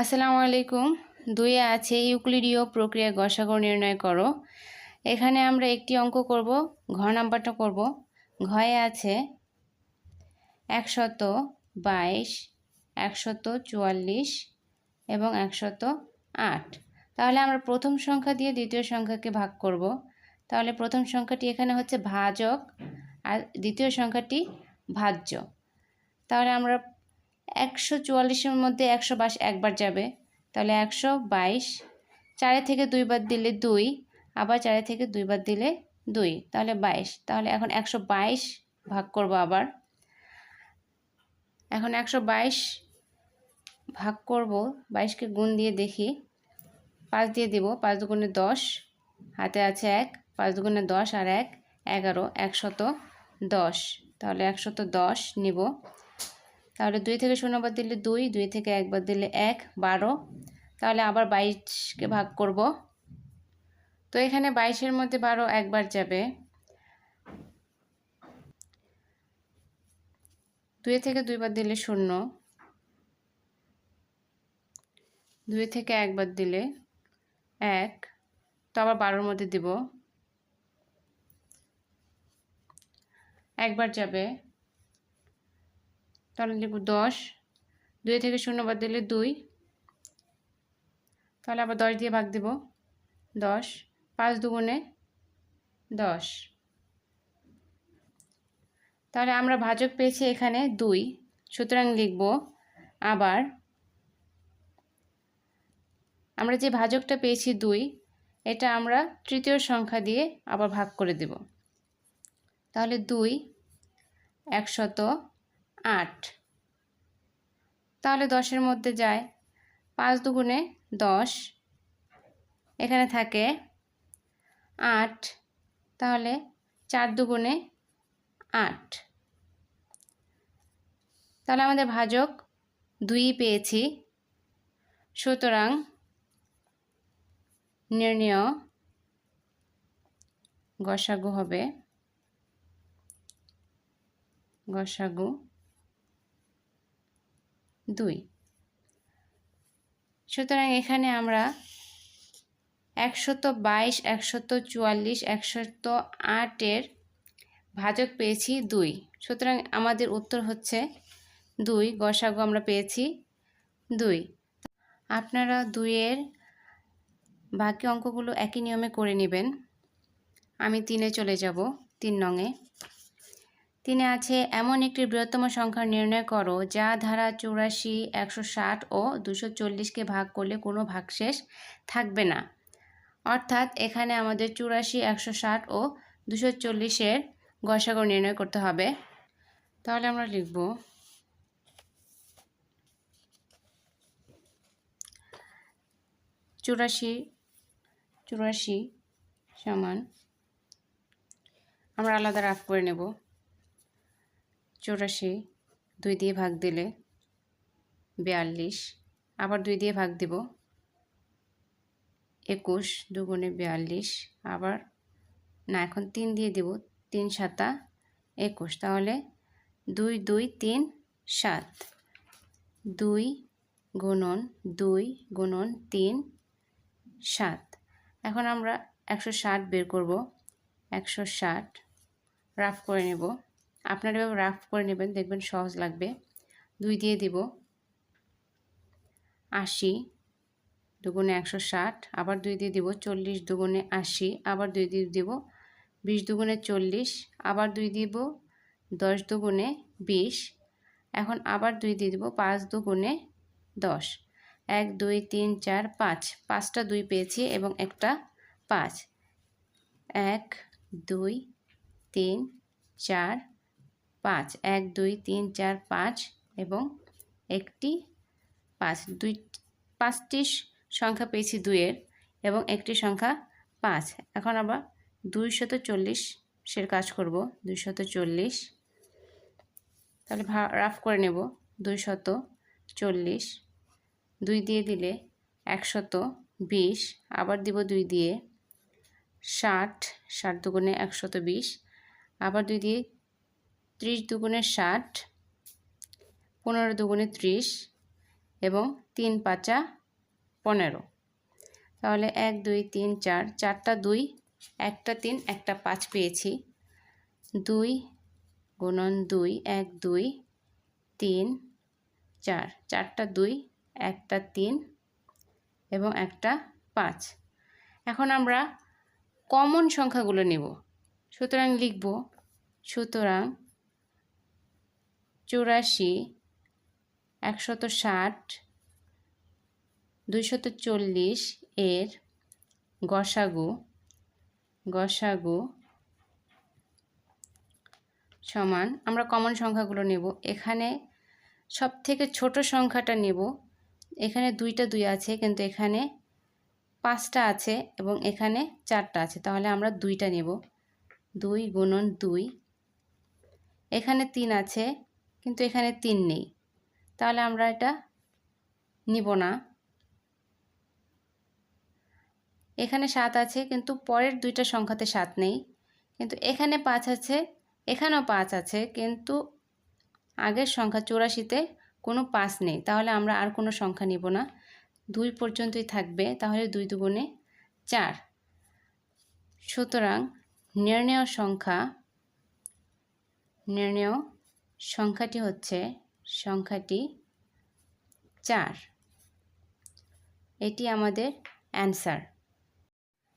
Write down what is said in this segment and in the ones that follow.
আসসালামু আলাইকুম। দুইয়ে আছে ইউক্লিডীয় প্রক্রিয়া গসাগর নির্ণয় করো। এখানে আমরা একটি অঙ্ক করব, ঘ নাম্বারটা করব। ঘয়ে আছে একশত বাইশ, একশত চুয়াল্লিশ এবং একশত আট। তাহলে আমরা প্রথম সংখ্যা দিয়ে দ্বিতীয় সংখ্যাকে ভাগ করব। তাহলে প্রথম সংখ্যাটি এখানে হচ্ছে ভাজক আর দ্বিতীয় সংখ্যাটি ভাজ্য। তাহলে আমরা একশো চুয়াল্লিশের মধ্যে একশো বাইশ একবার যাবে। তাহলে একশো বাইশ, চারে থেকে দুইবার দিলে দুই, আবার চারে থেকে দুইবার দিলে দুই, তাহলে বাইশ। তাহলে এখন একশো বাইশ ভাগ করব আবার। এখন একশো বাইশ ভাগ করব, বাইশকে গুণ দিয়ে দেখি। পাঁচ দিয়ে দিব, পাঁচ দুগুণে দশ, হাতে আছে এক, পাঁচ দুগুণে দশ আর এক, এগারো, একশত দশ। তাহলে একশত দশ নিব। তাহলে দুই থেকে শূন্যবার দিলে দুই দুই থেকে একবার দিলে এক, বারো। তাহলে আবার বাইশকে ভাগ করব। তো এখানে বাইশের মধ্যে বারো একবার যাবে। দুই থেকে দুইবার দিলে শূন্য। দুই থেকে একবার দিলে এক। তো আবার বারোর মধ্যে দিব। একবার যাবে। তাহলে লিখব দশ। দুই থেকে শূন্য বাদ দিলে দুই। তাহলে আবার দশ দিয়ে ভাগ দেব। দশ। পাঁচ দুগুণে দশ। তাহলে আমরা ভাজক পেয়েছি এখানে দুই। সুতরাং লিখব আবার আমরা যে ভাজকটা পেয়েছি দুই, এটা আমরা তৃতীয় সংখ্যা দিয়ে আবার ভাগ করে দেব। তাহলে দুই একশত আট। তাহলে দশের মধ্যে যায় পাঁচ দুগুণে দশ। এখানে থাকে আট। তাহলে চার দুগুণে আট। তাহলে আমাদের ভাজক দুই পেয়েছি। সুতরাং নির্ণয় গসাগু হবে। গসাগু দুই। সুতরাং এখানে আমরা একশত বাইশ, একশত চুয়াল্লিশ, একশত আটের ভাজক পেয়েছি দুই। সুতরাং আমাদের উত্তর হচ্ছে দুই, গসাগু আমরা পেয়েছি দুই। আপনারা দুইয়ের বাকি অঙ্কগুলো একই নিয়মে করে নেবেন। আমি তিনে চলে যাব, তিন নঙে তিনে আছে, এমন একটি বৃহত্তম সংখ্যা নির্ণয় করো, যা ধারা চৌরাশি, একশো ষাট ও দুশো চল্লিশকে ভাগ করলে কোনো ভাগশেষ থাকবে না। অর্থাৎ এখানে আমাদের চুরাশি, একশো ষাট ও দুশো চল্লিশের গসাগর নির্ণয় করতে হবে। তাহলে আমরা লিখব, চুরাশি চুরাশি সমান, আমরা আলাদা রাফ করে নেব। চৌরাশি, দুই দিয়ে ভাগ দিলে বিয়াল্লিশ, আবার দুই দিয়ে ভাগ দিব একুশ, দুগুণে বিয়াল্লিশ, আবার না, এখন তিন দিয়ে দিব তিন সাতা একুশ, তাহলে দুই দুই, তিন, সাত। দুই গুণন দুই গুণন তিন, সাত। এখন আমরা একশো ষাট বের করব। একশো ষাট, রাফ করে নেব। আপনারা এভাবে রাফ করে নেবেন, দেখবেন সহজ লাগবে। দুই দিয়ে দিব আশি দুগুণে একশো ষাট, আবার দুই দিয়ে দিব চল্লিশ দুগুণে আশি, আবার দুই দিয়ে দিব বিশ দুগুণে চল্লিশ, আবার দুই দিব দশ দুগুণে বিশ, এখন আবার দুই দিয়ে দিব পাঁচ দুগুণে দশ। এক, দুই, তিন, চার, পাঁচ। পাঁচটা দুই পেয়েছি এবং একটা পাঁচ। এক, দুই, তিন, চার পাঁচ, এক, দুই, তিন, চার, পাঁচ এবং একটি পাঁচ। দুই, পাঁচটি সংখ্যা পেয়েছি দুইয়ের এবং একটি সংখ্যা পাঁচ। এখন আবার দুইশত চল্লিশের কাজ করব। দুইশত চল্লিশ। তাহলে রাফ করে নেব। দুইশত চল্লিশ। দুই দিয়ে দিলে একশত বিশ। আবার দিব দুই দিয়ে ষাট। ষাট দুগুণে একশত বিশ। আবার দুই দিয়ে ত্রিশ দুগুণে ষাট, পনেরো দুগুণে ত্রিশ এবং তিন পাঁচা পনেরো। তাহলে এক, দুই, তিন, চার, চারটা দুই, একটা তিন, একটা পাঁচ পেয়েছি। দুই গুণন দুই, এক, দুই, তিন, চার, চারটা দুই, একটা তিন এবং একটা পাঁচ। এখন আমরা কমন সংখ্যাগুলো নেব। সুতরাং লিখব, সুতরাং চুরাশি, একশত ষাট, দুইশত চল্লিশ এর গসাগু গসাগু সমান আমরা কমন সংখ্যাগুলো নেব। এখানে সব থেকে ছোট সংখ্যাটা নেব। এখানে দুইটা দুই আছে, কিন্তু এখানে পাঁচটা আছে এবং এখানে চারটা আছে। তাহলে আমরা দুইটা নেব। দুই গুণন দুই। এখানে তিন আছে কিন্তু এখানে তিন নেই। তাহলে আমরা এটা নিব না। এখানে সাত আছে, কিন্তু পরের দুইটা সংখ্যাতে সাত নেই। কিন্তু এখানে পাঁচ আছে, এখানেও পাঁচ আছে, কিন্তু আগের সংখ্যা চৌরাশিতে কোনো পাঁচ নেই। তাহলে আমরা আর কোনো সংখ্যা নিব না। দুই পর্যন্তই থাকবে, তাহলে দুই দুগুণে চার। সুতরাং নির্ণয় সংখ্যা, নির্ণয় সংখ্যাটি হচ্ছে সংখ্যাটি চার। এটি আমাদের অ্যান্সার।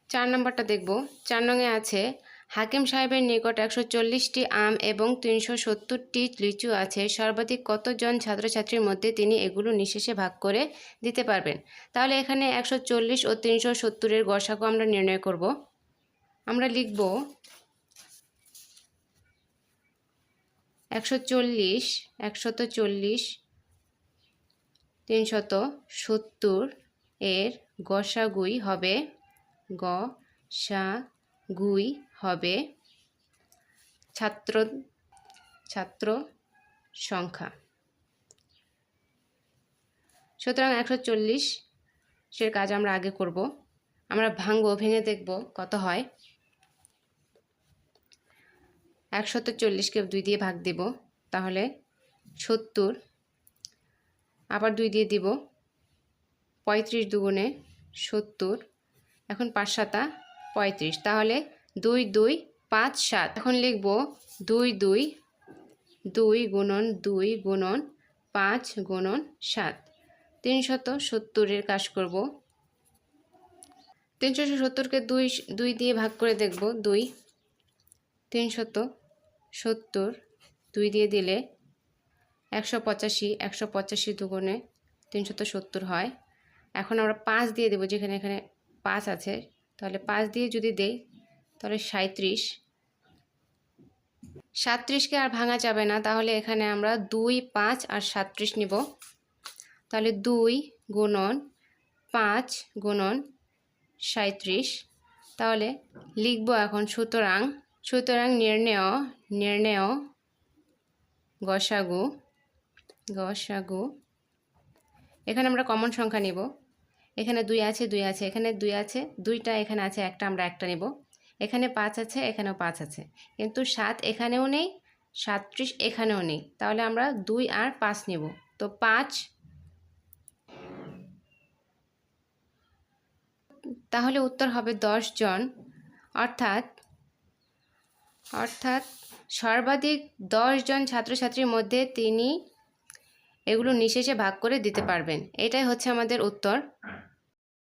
চার নম্বরটা দেখব। চার নঙে আছে, হাকিম সাহেবের নিকট একশো চল্লিশটি আম এবং তিনশো সত্তরটি লিচু আছে, সর্বাধিক কতজন ছাত্রছাত্রীর মধ্যে তিনি এগুলো নিঃশেষে ভাগ করে দিতে পারবেন? তাহলে এখানে একশো চল্লিশ ও তিনশো সত্তরের গসাগু আমরা নির্ণয় করব। আমরা লিখব একশো চল্লিশ, একশত চল্লিশ, তিনশত সত্তর এর গসাগুই হবে গ সা গুই হবে ছাত্র ছাত্র সংখ্যা। সুতরাং একশো চল্লিশ সের কাজ আমরা আগে করব। আমরা ভাঙবো ভেঙে দেখব কত হয়। একশত চল্লিশকে দুই দিয়ে ভাগ দেব, তাহলে সত্তর। আবার দুই দিয়ে দিব, পঁয়ত্রিশ দুগুণে সত্তর। এখন পাঁচ সাতা পঁয়ত্রিশ, তাহলে দুই দুই, পাঁচ, সাত। এখন লিখব দুই দুই দুই গুণন দুই গুণন পাঁচ গুণন সাত। তিনশত সত্তরের কাজ করব। তিনশো সত্তরকে দুই দুই দিয়ে ভাগ করে দেখব, দুই। তিনশত সত্তর, দুই দিয়ে দিলে একশো পঁচাশি একশো পঁচাশি দুগুণে তিনশত সত্তর হয়। এখন আমরা পাঁচ দিয়ে দেবো, যেখানে এখানে পাঁচ আছে। তাহলে পাঁচ দিয়ে যদি দেই, তাহলে সাঁত্রিশ সাতত্রিশকে আর ভাঙা যাবে না, তাহলে এখানে আমরা দুই, পাঁচ আর সাতত্রিশ নিব। তাহলে দুই গুণন পাঁচ গুণন সাঁত্রিশ তাহলে লিখব এখন সুতরাং সুতরাং নির্ণয় নির্ণয়, গসাগু গসাগু। এখানে আমরা কমন সংখ্যা নিব। এখানে দুই আছে দুই আছে, এখানে দুই আছে, দুইটা এখানে আছে, একটা আমরা একটা নেব। এখানে পাঁচ আছে, এখানেও পাঁচ আছে। কিন্তু সাত এখানেও নেই, সাতত্রিশ এখানেও নেই। তাহলে আমরা দুই আর পাঁচ নেব। তো পাঁচ, তাহলে উত্তর হবে দশ জন। অর্থাৎ অর্থাৎ সর্বাধিক দশ জন ছাত্রছাত্রীর মধ্যে তিনি এগুলো নিশেষে ভাগ করে দিতে পারবেন। এটাই হচ্ছে আমাদের উত্তর।